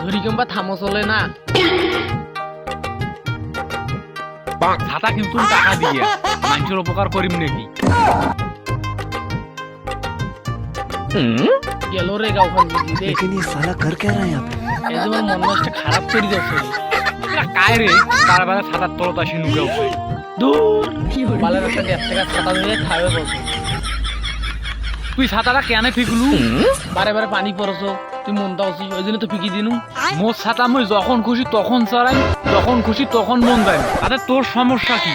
ধরি কিংবা থামো চলে না ছাতা কিন্তু টাকা দিয়ে মানুষের উপকার করিম নাকি গেল রে গাওখান বুঝি রে लेकिन ये साला कर क्या रहा है यहाँ पे এই যে আমার মন নষ্ট খারাপ করে দিয়েছে এটা কায় রে তার বেলা ছাতার তলত আসি নুকে উঠে দূর বালের একটা গ্যাস থেকে ছাতা ধরে খাবে বসে তুই ছাতাটা কেন ফিকলু বারে বারে পানি পড়ছো তুই মনটা উচিত ওই জন্য তো ফিকি দিনু। মোর ছাতা মই যখন খুশি তখন চড়াই যখন খুশি তখন মন দেয় তাতে তোর সমস্যা কি?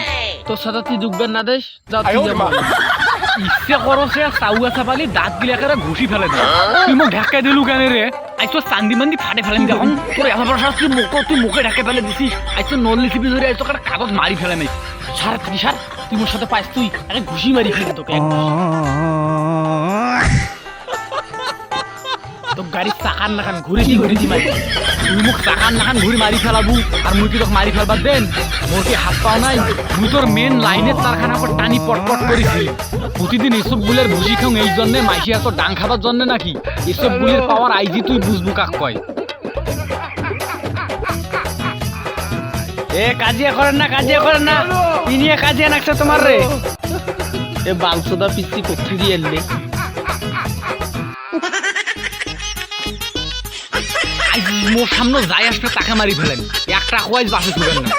তোর সাথে তুই ডুববেন না দেশ যা তুই ইচ্ছে করো সে চাউয়া চাপালি দাঁত গিলা করে ঘুষি ফেলে দে। তুই মোক ঢাকাই দিলু কেন রে? আইস তো চান্দি মান্দি ফাটে ফেলেন দেখুন। তোর এত বড় তুই মুখ তুই মুখে ঢাকে ফেলে দিছিস। আইস তো নল্লি চিপি ধরে আইস তো একটা কাগজ মারি ফেলে নাই সারা তুই সার তুই মোর সাথে পাইস তুই আরে ঘুষি মারি ফেলি তোকে। একদম। তো গাড়ির চাকার নাখান ঘুরে ঘুরে মারি তুই মোক চাকান নাখান ঘুরি মারি ফেলাবু আর মুই কি তোকে মারি ফেলবার দেন। মোর কি হাত পাও নাই মুই তোর মেন লাইনের তারখানা পর টানি পটপট করেছি প্রতিদিন এসব গুলের ভুসি খাও এই জন্যে মাইসি এত ডাং খাবার জন্য নাকি? এসব গুলের পাওয়ার আইজি তুই বুঝবু কাক কয়। এ, কাজিয়া করেন না, কাজিয়া করেন না। ইনিয়ে কাজিয়া নাকছে তোমার রে এ বালসোদা পিসি কোথা দিয়ে এলে। মোর সামনে যাই আসলে তাকে মারি ফেলেন একটা কোয়াইজ বাসে ছুটেন না